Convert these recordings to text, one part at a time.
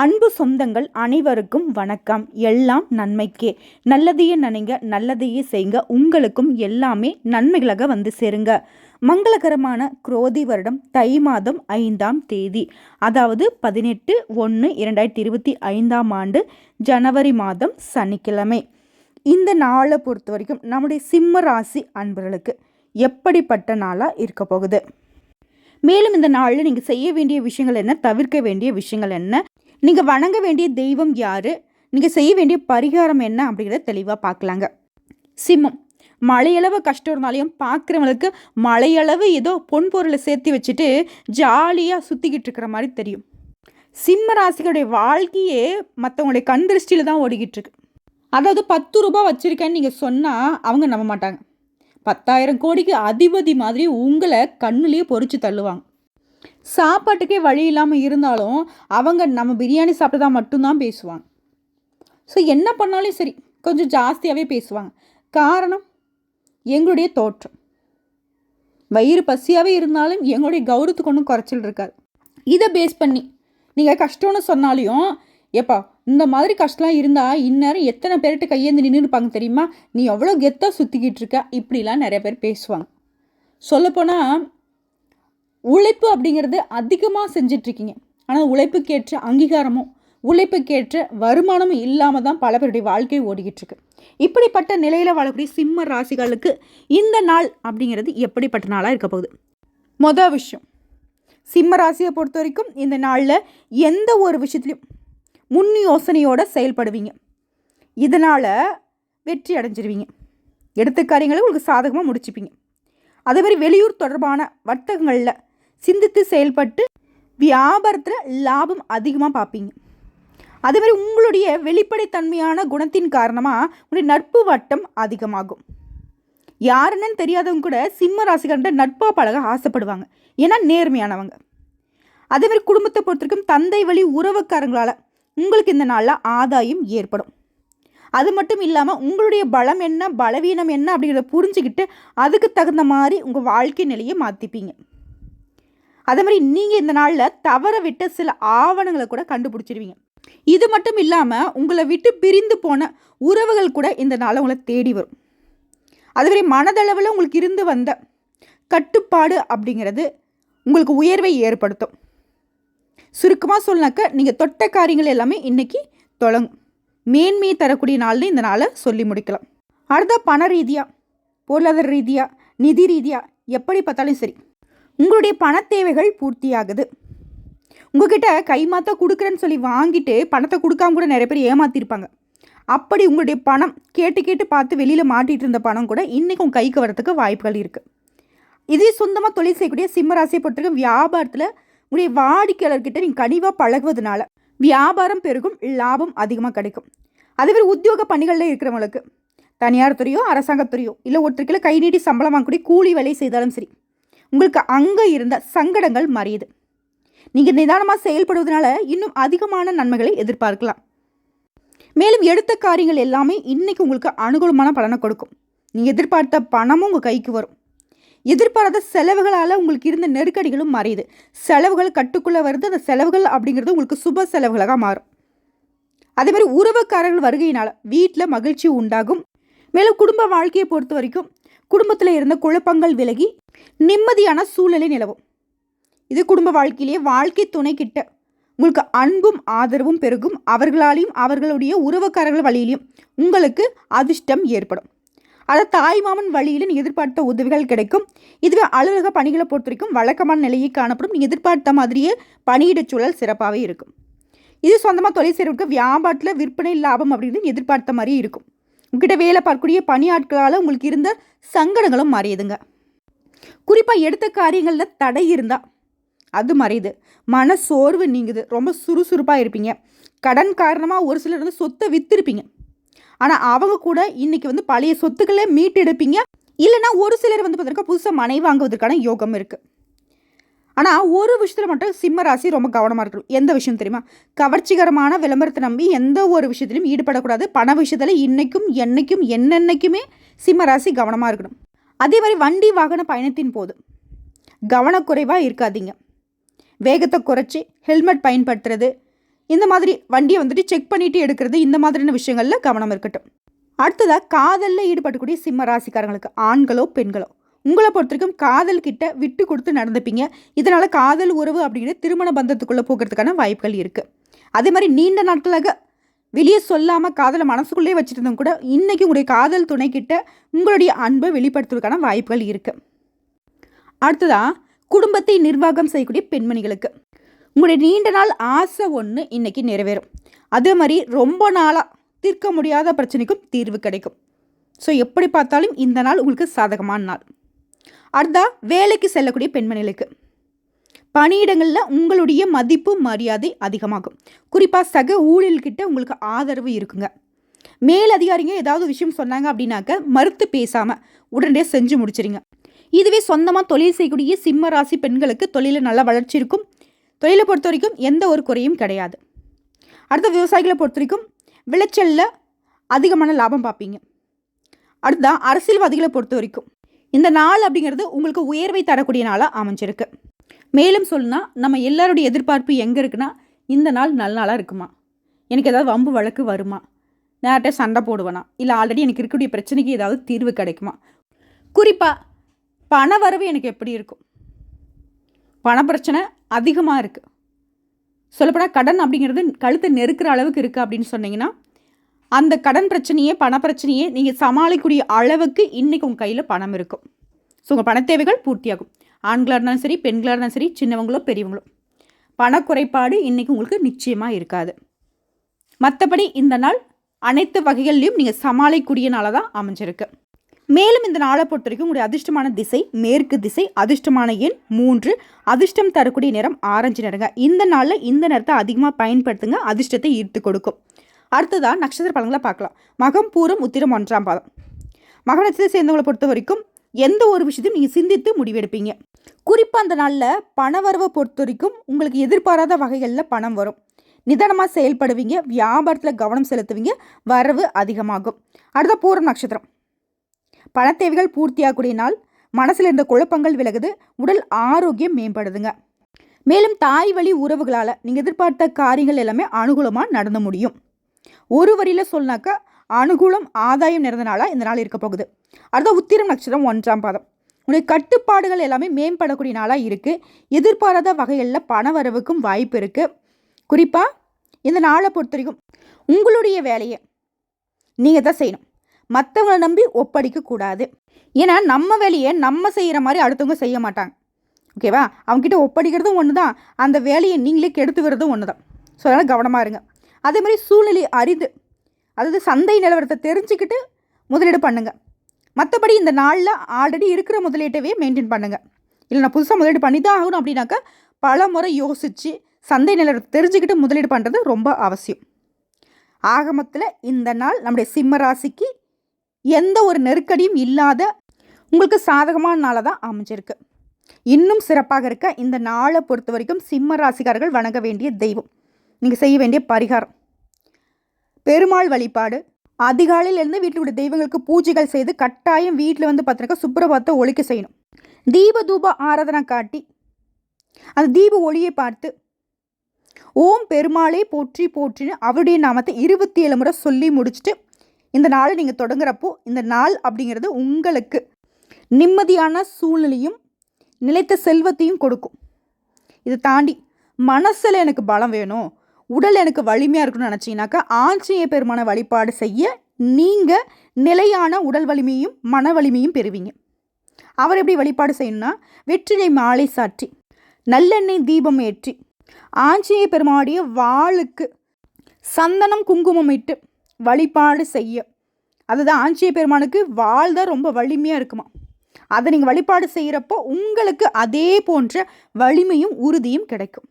அன்பு சொந்தங்கள் அனைவருக்கும் வணக்கம். எல்லாம் நன்மைக்கே. நல்லதையே நினைங்க நல்லதையே செய்யுங்க உங்களுக்கும் எல்லாமே நன்மைகளாக வந்து சேருங்க. மங்களகரமான குரோதி வருடம் தை மாதம் ஐந்தாம் தேதி அதாவது பதினெட்டு ஒன்று இரண்டாயிரத்தி இருபத்தி ஐந்தாம் ஆண்டு ஜனவரி மாதம் சனிக்கிழமை. இந்த நாளை பொறுத்த வரைக்கும் நம்முடைய சிம்ம ராசி அன்பர்களுக்கு எப்படிப்பட்ட நாளாக இருக்க போகுது? மேலும் இந்த நாளில் நீங்கள் செய்ய வேண்டிய விஷயங்கள் என்ன? தவிர்க்க வேண்டிய விஷயங்கள் என்ன? நீங்கள் வணங்க வேண்டிய தெய்வம் யார்? நீங்கள் செய்ய வேண்டிய பரிகாரம் என்ன அப்படிங்கிறத தெளிவாக பார்க்கலாங்க சிம்மம். மழையளவு கஷ்டம் இருந்தாலையும் பார்க்குறவங்களுக்கு மழையளவு ஏதோ பொன் பொருளை சேர்த்து வச்சுட்டு ஜாலியாக சுற்றிக்கிட்டு இருக்கிற மாதிரி தெரியும். சிம்ம ராசிகளுடைய வாழ்க்கையே மற்றவங்களுடைய கண் திருஷ்டியில் தான் ஓடிக்கிட்டு இருக்கு. அதாவது பத்து ரூபா வச்சுருக்கேன்னு நீங்கள் சொன்னால் அவங்க நம்ப மாட்டாங்க. பத்தாயிரம் கோடிக்கு அதிபதி மாதிரி உங்களை கண்ணுலேயே பொறிச்சு தள்ளுவாங்க. சாப்பாட்டுக்கே வழி இல்லாமல் இருந்தாலும் அவங்க நம்ம பிரியாணி சாப்பிட்டதா மட்டும்தான் பேசுவாங்க. ஸோ என்ன பண்ணாலும் சரி கொஞ்சம் ஜாஸ்தியாகவே பேசுவாங்க. காரணம் எங்களுடைய தோற்றம். வயிறு பசியாகவே இருந்தாலும் எங்களுடைய கௌரவத்துக்கு ஒன்றும் குறைச்சல் இருக்காது. இதை பேஸ் பண்ணி நீங்கள் கஷ்டம்னு சொன்னாலையும் ஏப்பா இந்த மாதிரி கஷ்டம்லாம் இருந்தால் இந்நேரம் எத்தனை பேர்கிட்ட கையேந்து நின்று இருப்பாங்க தெரியுமா? நீ எவ்வளோ கெத்தாக சுற்றிக்கிட்டு இருக்க? இப்படிலாம் நிறைய பேர் பேசுவாங்க. சொல்லப்போனால் உழைப்பு அப்படிங்கிறது அதிகமாக செஞ்சிட்ருக்கீங்க. ஆனால் உழைப்புக்கேற்ற அங்கீகாரமும் உழைப்புக்கேற்ற வருமானமும் இல்லாமல் தான் பல பேருடைய வாழ்க்கை ஓடிக்கிட்டுருக்கு இப்படிப்பட்ட நிலையில் வாழக்கூடிய சிம்ம ராசிகளுக்கு இந்த நாள் அப்படிங்கிறது எப்படிப்பட்ட நாளாக இருக்க போகுது? மொதல் விஷயம். சிம்ம ராசியை பொறுத்த வரைக்கும் இந்த நாளில் எந்த ஒரு விஷயத்துலையும் முன் யோசனையோடு செயல்படுவீங்க. இதனால் வெற்றி அடைஞ்சிருவீங்க. எடுத்த காரியங்களை உங்களுக்கு சாதகமாக முடிச்சுப்பீங்க. அதே மாதிரி வெளியூர் தொடர்பான வர்த்தகங்களில் சிந்தித்து செயல்பட்டு வியாபாரத்தில் லாபம் அதிகமாக பார்ப்பீங்க அதே மாதிரி உங்களுடைய வெளிப்படைத்தன்மையான குணத்தின் காரணமாக உங்களுடைய நட்பு வட்டம் அதிகமாகும். யாருன்னு தெரியாதவங்க கூட சிம்ம ராசிகர்கிட்ட நட்பாக பழக ஆசைப்படுவாங்க. ஏன்னா நேர்மையானவங்க. அதே மாதிரி குடும்பத்தை பொறுத்திருக்கும் தந்தை வழி உறவுக்காரங்களால் உங்களுக்கு இந்த நாளில் ஆதாயம் ஏற்படும். அது மட்டும் இல்லாமல் உங்களுடைய பலம் என்ன பலவீனம் என்ன அப்படிங்கிறத புரிஞ்சுக்கிட்டு அதுக்கு தகுந்த மாதிரி உங்கள் வாழ்க்கை நிலையை மாற்றிப்பீங்க அதே மாதிரி நீங்கள் இந்த நாளில் தவற விட்ட சில ஆவணங்களை கூட கண்டுபிடிச்சிருவீங்க. இது மட்டும் இல்லாமல் உங்களை விட்டு பிரிந்து போன உறவுகள் கூட இந்த நாளில் உங்களை தேடி வரும். அதுவரை மனதளவில் உங்களுக்கு இருந்து வந்த கட்டுப்பாடு அப்படிங்கிறது உங்களுக்கு உயர்வை ஏற்படுத்தும். சுருக்கமாக சொன்னாக்க நீங்கள் தொட்ட காரியங்கள் எல்லாமே இன்றைக்கி தொடங்கும். மேன்மையை தரக்கூடிய நாள்னு இந்த நாளை சொல்லி முடிக்கலாம். அடுத்த பண ரீதியாக பொருளாதார ரீதியாக நிதி ரீதியாக எப்படி பார்த்தாலும் சரி. உங்களுடைய பண தேவைகள் பூர்த்தியாகுது. உங்ககிட்ட கைமாத்தா கொடுக்குறேன்னு சொல்லி வாங்கிட்டு பணத்தை கொடுக்காம கூட நிறைய பேர் ஏமாற்றிருப்பாங்க அப்படி உங்களுடைய பணம் கேட்டு கேட்டு பார்த்து வெளியில் மாட்டிகிட்டு இருந்த பணம் கூட இன்றைக்கும் கைக்கு வரத்துக்கு வாய்ப்புகள் இருக்குது இதே சொந்தமாக தொழில் செய்யக்கூடிய சிம்மராசியை பொறுத்தவரைக்கும் வியாபாரத்தில் உங்களுடைய வாடிக்கையாளர்கிட்ட நீங்கள் கனிவாக பழகுவதனால வியாபாரம் பெருகும் லாபம் அதிகமாக கிடைக்கும். அதேமாதிரி உத்தியோக பணிகளில் இருக்கிறவங்களுக்கு தனியார் துறையோ அரசாங்கத்துறையோ இல்லை ஒருத்தருக்கில் கை நீட்டி சம்பளம் வாங்கக்கூடிய கூலி வேலை செய்தாலும் சரி உங்களுக்கு அங்கே இருந்த சங்கடங்கள் மறையுது. நீங்கள் நிதானமாக செயல்படுவதனால இன்னும் அதிகமான நன்மைகளை எதிர்பார்க்கலாம். மேலும் எடுத்த காரியங்கள் எல்லாமே இன்றைக்கி உங்களுக்கு அனுகூலமான பலனை கொடுக்கும். நீங்கள் எதிர்பார்த்த பணமும் உங்கள் கைக்கு வரும். எதிர்பாராத செலவுகளால் உங்களுக்கு இருந்த நெருக்கடிகளும் மறையுது. செலவுகள் கட்டுக்குள்ளே வருது. அந்த செலவுகள் அப்படிங்கிறது உங்களுக்கு சுப செலவுகளாக மாறும். அதே மாதிரி உறவுக்காரர்கள் வருகையினால் வீட்டில் மகிழ்ச்சி உண்டாகும். மேலும் குடும்ப வாழ்க்கையை பொறுத்த வரைக்கும் குடும்பத்தில் இருந்த குழப்பங்கள் விலகி நிம்மதியான சூழ்நிலை நிலவும். இது குடும்ப வாழ்க்கையிலேயே வாழ்க்கை துணை கிட்ட உங்களுக்கு அன்பும் ஆதரவும் பெருகும். அவர்களாலையும் அவர்களுடைய உறவுக்காரர்கள் வழியிலையும் உங்களுக்கு அதிர்ஷ்டம் ஏற்படும். அதை தாய் மாமன் வழியில் எதிர்பார்த்த உதவிகள் கிடைக்கும். இதுவே அலுவலக பணிகளை பொறுத்த வரைக்கும் வழக்கமான நிலையை காணப்படும். எதிர்பார்த்த மாதிரியே பணியிட சூழல் சிறப்பாகவே இருக்கும். இது சொந்தமாக தொழில் செய்கிறவருக்கு வியாபாரத்தில் விற்பனை லாபம் அப்படின்னு எதிர்பார்த்த மாதிரி இருக்கும். உங்ககிட்ட வேலை பார்க்கக்கூடிய பணியாட்களால் உங்களுக்கு இருந்த சங்கடங்களும் மறையுதுங்க. குறிப்பாக எடுத்த காரியங்களில் தடை இருந்தால் அது மறையுது. மன சோர்வு நீங்குது. ரொம்ப சுறுசுறுப்பாக இருப்பீங்க. கடன் காரணமாக ஒரு சிலர் வந்து சொத்தை விற்றுருப்பீங்க ஆனால் அவங்க கூட இன்றைக்கி வந்து பழைய சொத்துக்களை மீட்டெடுப்பீங்க. இல்லைனா ஒரு சிலர் வந்து பார்த்தீங்கன்னா புதுசாக மனை வாங்குவதற்கான யோகம் இருக்குது ஆனால் ஒரு விஷயத்தில் மட்டும் சிம்ம ராசி ரொம்ப கவனமாக இருக்கணும். எந்த விஷயம் தெரியுமா? கவர்ச்சிகரமான விளம்பரத்தை நம்பி எந்த ஒரு விஷயத்திலும் ஈடுபடக்கூடாது. பண விஷயத்தில் இன்றைக்கும் என்னைக்கும் என்னென்னைக்குமே சிம்ம ராசி கவனமாக இருக்கணும். அதே மாதிரி வண்டி வாகன பயணத்தின் போது கவனக்குறைவாக இருக்காதீங்க. வேகத்தை குறைச்சி ஹெல்மெட் பயன்படுத்துறது இந்த மாதிரி வண்டியை வந்துட்டு செக் பண்ணிவிட்டு எடுக்கிறது இந்த மாதிரியான விஷயங்களில் கவனம் இருக்கட்டும். அடுத்ததாக காதலில் ஈடுபடக்கூடிய சிம்ம ராசிக்காரங்களுக்கு ஆண்களோ பெண்களோ உங்களை பொறுத்த வரைக்கும் காதல் கிட்ட விட்டு கொடுத்து நடந்துப்பீங்க. இதனால் காதல் உறவு அப்படிங்கிற திருமண பந்தத்துக்குள்ளே போகிறதுக்கான வாய்ப்புகள் இருக்குது அதே மாதிரி நீண்ட நாட்களாக வெளியே சொல்லாமல் காதலை மனசுக்குள்ளே வச்சுருந்தவங்க கூட இன்றைக்கி உங்களுடைய காதல் துணை கிட்ட உங்களுடைய அன்பை வெளிப்படுத்துவதற்கான வாய்ப்புகள் இருக்குது அடுத்ததாக குடும்பத்தை நிர்வாகம் செய்யக்கூடிய பெண்மணிகளுக்கு. உங்களுடைய நீண்ட நாள் ஆசை ஒன்று இன்றைக்கி நிறைவேறும். அதே மாதிரி ரொம்ப நாளாக தீர்க்க முடியாத பிரச்சனைக்கும் தீர்வு கிடைக்கும். ஸோ எப்படி பார்த்தாலும் இந்த நாள் உங்களுக்கு சாதகமான நாள். அடுத்தா வேலைக்கு செல்லக்கூடிய பெண்மணிகளுக்கு. பணியிடங்களில் உங்களுடைய மதிப்பு மரியாதை அதிகமாகும். குறிப்பாக சக ஊழியர்கிட்ட உங்களுக்கு ஆதரவு இருக்குங்க. மேல் அதிகாரிங்க ஏதாவது விஷயம் சொன்னாங்க அப்படின்னாக்க மறுத்து பேசாமல் உடனடியாக செஞ்சு முடிச்சிருங்க. இதுவே சொந்தமாக தொழில் செய்யக்கூடிய சிம்ம ராசி பெண்களுக்கு தொழிலில் நல்ல வளர்ச்சி இருக்கும். தொழிலை பொறுத்த வரைக்கும் எந்த ஒரு குறையும் கிடையாது. அடுத்த விவசாயிகளை பொறுத்த வரைக்கும் விளைச்சலில் அதிகமான லாபம் பார்ப்பீங்க. அடுத்ததான் அரசியல்வாதிகளை பொறுத்த வரைக்கும் இந்த நாள் அப்படிங்கிறது உங்களுக்கு உயர்வை தரக்கூடிய நாளாக அமைஞ்சிருக்கு. மேலும் சொல்லுனா நம்ம எல்லாருடைய எதிர்பார்ப்பு எங்கே இருக்குன்னா இந்த நாள் நல்ல நாளாக இருக்குமா? எனக்கு ஏதாவது வம்பு வழக்கு வருமா? நேரட்டாக சண்டை போடுவேனா? இல்லை ஆல்ரெடி எனக்கு இருக்கக்கூடிய பிரச்சனைக்கு ஏதாவது தீர்வு கிடைக்குமா? குறிப்பாக பண வரவு எனக்கு எப்படி இருக்கும்? பண பிரச்சனை அதிகமாக இருக்குது சொல்லப்போனால் கடன் அப்படிங்கிறது கழுத்தை நெருக்கிற அளவுக்கு இருக்குது அப்படின்னு சொன்னிங்கன்னா அந்த கடன் பிரச்சனையே பண பிரச்சனையே நீங்கள் சமாளிக்கக்கூடிய அளவுக்கு இன்றைக்கி உங்கள் கையில் பணம் இருக்கும். ஸோ உங்கள் பண தேவைகள் பூர்த்தியாகும். ஆண்களாக இருந்தாலும் சரி பெண்களாக இருந்தாலும் சரி சின்னவங்களோ பெரியவங்களோ. பணக்குறைபாடு இன்றைக்கி உங்களுக்கு நிச்சயமாக இருக்காது. மற்றபடி இந்த நாள் அனைத்து வகைகள்லையும் நீங்கள் சமாளிக்கக்கூடிய நாளாக தான் அமைஞ்சிருக்கு. மேலும் இந்த நாளை பொறுத்த வரைக்கும் உங்களுடைய அதிர்ஷ்டமான திசை மேற்கு திசை அதிர்ஷ்டமான எண் மூன்று. அதிர்ஷ்டம் தரக்கூடிய நிறம் ஆரஞ்சு நிறங்க. இந்த நாளில் இந்த நேரத்தை அதிகமாக பயன்படுத்துங்க அதிர்ஷ்டத்தை ஈர்த்து கொடுக்கும். அடுத்ததாக நட்சத்திர பலன்களை பார்க்கலாம். மகம் பூரம் உத்திரம் ஒன்றாம் பாதம். மக நட்சத்திரத்தை சேர்ந்தவங்களை பொறுத்த வரைக்கும் எந்த ஒரு விஷயத்தையும் நீங்கள் சிந்தித்து முடிவெடுப்பீங்க. குறிப்பாக அந்த நாளில் பண வரவை பொறுத்த வரைக்கும் உங்களுக்கு எதிர்பாராத வகைகளில் பணம் வரும். நிதானமாக செயல்படுவீங்க வியாபாரத்தில் கவனம் செலுத்துவீங்க வரவு அதிகமாகும். அடுத்த பூரம் நட்சத்திரம். பண தேவைகள் பூர்த்தியாகக்கூடிய நாள் மனசில் இருந்த குழப்பங்கள் விலகுது உடல் ஆரோக்கியம் மேம்படுதுங்க. மேலும் தாய் வழி உறவுகளால் நீங்கள் எதிர்பார்த்த காரியங்கள் எல்லாமே அனுகூலமாக நடந்து முடியும். ஒரு வரியில் சொன்னாக்கா அனுகூலம் ஆதாயம் நிறைந்த நாளாக இந்த நாள் இருக்க போகுது. அடுத்த உத்திரம் நட்சத்திரம் ஒன்றாம் பாதம். உடைய கட்டுப்பாடுகள் எல்லாமே மேம்படக்கூடிய நாளாக இருக்குது எதிர்பாராத வகைகளில் பண வரவுக்கும் வாய்ப்பு இருக்குது குறிப்பாக இந்த நாளை பொறுத்த வரைக்கும் உங்களுடைய வேலையை நீங்கள் தான் செய்யணும். மற்றவங்களை நம்பி ஒப்படைக்கக்கூடாது ஏன்னா நம்ம வேலையை நம்ம செய்கிற மாதிரி அடுத்தவங்க செய்ய மாட்டாங்க. ஓகேவா? அவங்ககிட்ட ஒப்படைக்கிறதும் ஒன்று தான் அந்த வேலையை நீங்களே கெடுத்து ஒன்று தான் ஸோ அதனால் கவனமாக இருங்க. அதே மாதிரி சூழ்நிலை அறிந்து அதாவது சந்தை நிலவரத்தை தெரிஞ்சுக்கிட்டு முதலீடு பண்ணுங்கள் மற்றபடி இந்த நாளில் ஆல்ரெடி இருக்கிற முதலீட்டவே மெயின்டைன் பண்ணுங்கள் இல்லை நான் புதுசாக முதலீடு பண்ணி தான் ஆகணும் அப்படின்னாக்கா பல முறை யோசித்து சந்தை நிலவரத்தை தெரிஞ்சுக்கிட்டு முதலீடு பண்ணுறது ரொம்ப அவசியம். ஆகமத்தில் இந்த நாள் நம்முடைய சிம்ம ராசிக்கு எந்த ஒரு நெருக்கடியும் இல்லாத உங்களுக்கு சாதகமான நாளாக தான் அமைஞ்சிருக்கு. இன்னும் சிறப்பாக இருக்க இந்த நாளை பொறுத்த வரைக்கும் சிம்ம ராசிக்காரர்கள் வணங்க வேண்டிய தெய்வம். நீங்கள் செய்ய வேண்டிய பரிகாரம். பெருமாள் வழிபாடு. அதிகாலையிலேருந்து வீட்டில் தெய்வங்களுக்கு பூஜைகள் செய்து கட்டாயம் வீட்டில் வந்து பார்த்தினாக்கா சுப்பிரபாத்தை ஒழிக்க செய்யணும். தீப தூப ஆராதனை காட்டி அந்த தீப ஒளியை பார்த்து ஓம் பெருமாளே போற்றி போற்றின்னு அவருடைய நாமத்தை இருபத்தி ஏழு முறை சொல்லி முடிச்சுட்டு இந்த நாளை நீங்கள் தொடங்குறப்போ இந்த நாள் அப்படிங்கிறது உங்களுக்கு நிம்மதியான சூழ்நிலையும் நிலைத்த செல்வத்தையும் கொடுக்கும். இதை தாண்டி மனசில் எனக்கு பலம் வேணும். உடல் எனக்கு வலிமையாக இருக்கணும்னு நினச்சிங்கனாக்கா ஆஞ்சநேய பெருமான வழிபாடு செய்ய நீங்கள் நிலையான உடல் வலிமையும் மன வலிமையும் பெறுவீங்க. அவர் எப்படி வழிபாடு செய்யணும்னா வெற்றிலை மாலை சாற்றி நல்லெண்ணெய் தீபம் ஏற்றி ஆஞ்சநேய பெருமாடைய வாளுக்கு சந்தனம் குங்குமம் இட்டு வழிபாடு செய்ய. அதுதான் ஆஞ்சநேய பெருமானுக்கு வாழ் தான் ரொம்ப வலிமையாக இருக்குமா. அதை நீங்கள் வழிபாடு செய்கிறப்போ உங்களுக்கு அதே போன்ற வலிமையும் உறுதியும் கிடைக்கும்.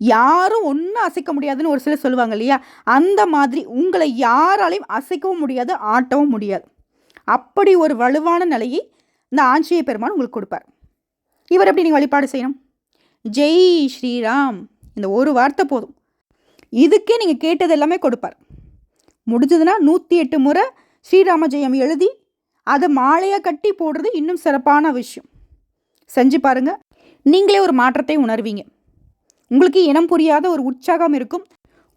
யாரும் ஒன்றும் அசைக்க முடியாதுன்னு ஒரு சிலர் சொல்லுவாங்க இல்லையா? அந்த மாதிரி உங்களை யாராலையும் அசைக்கவும் முடியாது ஆட்டவும் முடியாது. அப்படி ஒரு வலுவான நிலையை இந்த ஆஞ்சநேய பெருமான் உங்களுக்கு கொடுப்பார். இவர் எப்படி நீங்கள் வழிபாடு செய்யணும்? ஜெய் ஸ்ரீராம். இந்த ஒரு வார்த்தை போதும். இதுக்கே நீங்கள் கேட்டது எல்லாமே கொடுப்பார். முடிஞ்சதுன்னா நூற்றி எட்டு முறை ஸ்ரீராம ஜெயம் எழுதி அதை மாலையாக கட்டி போடுறது இன்னும் சிறப்பான விஷயம். செஞ்சு பாருங்கள் நீங்களே ஒரு மாற்றத்தை உணர்வீங்க. உங்களுக்கு இனம் புரியாத ஒரு உற்சாகம் இருக்கும்.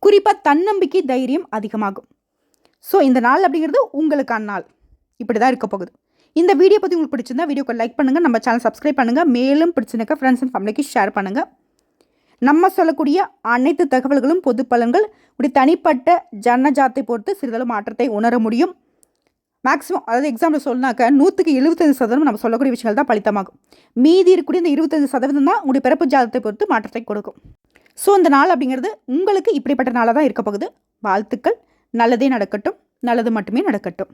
குறிப்பாக தன்னம்பிக்கை தைரியம் அதிகமாகும். ஸோ இந்த நாள் அப்படிங்கிறது உங்களுக்கான நாள். இப்படி தான் இருக்க போகுது. இந்த வீடியோ பற்றி உங்களுக்கு பிடிச்சிருந்தா வீடியோக்கு லைக் பண்ணுங்கள் நம்ம சேனல் சப்ஸ்கிரைப் பண்ணுங்கள் மேலும் பிடிச்சிருக்க ஃப்ரெண்ட்ஸ் அண்ட் ஃபேமிலிக்கு ஷேர் பண்ணுங்கள் நம்ம சொல்லக்கூடிய அனைத்து தகவல்களும் பொது பலன்கள் இப்படி தனிப்பட்ட ஜனஜாத்தை பொறுத்து சிறிதளவு மாற்றத்தை உணர முடியும். மேக்ஸிமம் அதாவது எக்ஸாம்பிள் சொன்னாக்க நூற்றுக்கு எழுபத்தஞ்சு சதவீதம் நம்ம சொல்லக்கூடிய விஷயங்கள் தான் பலித்தமாகும். மீதி இருக்கக்கூடிய இந்த இருபத்தஞ்சு சதவீதம் தான் உங்களுடைய பிறப்பு ஜாதத்தை பொறுத்து மாற்றத்தை கொடுக்கும். ஸோ இந்த நாள் அப்படிங்கிறது உங்களுக்கு இப்படிப்பட்ட நாளாக தான் இருக்க போகுது. வாழ்த்துக்கள். நல்லதே நடக்கட்டும். நல்லது மட்டுமே நடக்கட்டும்.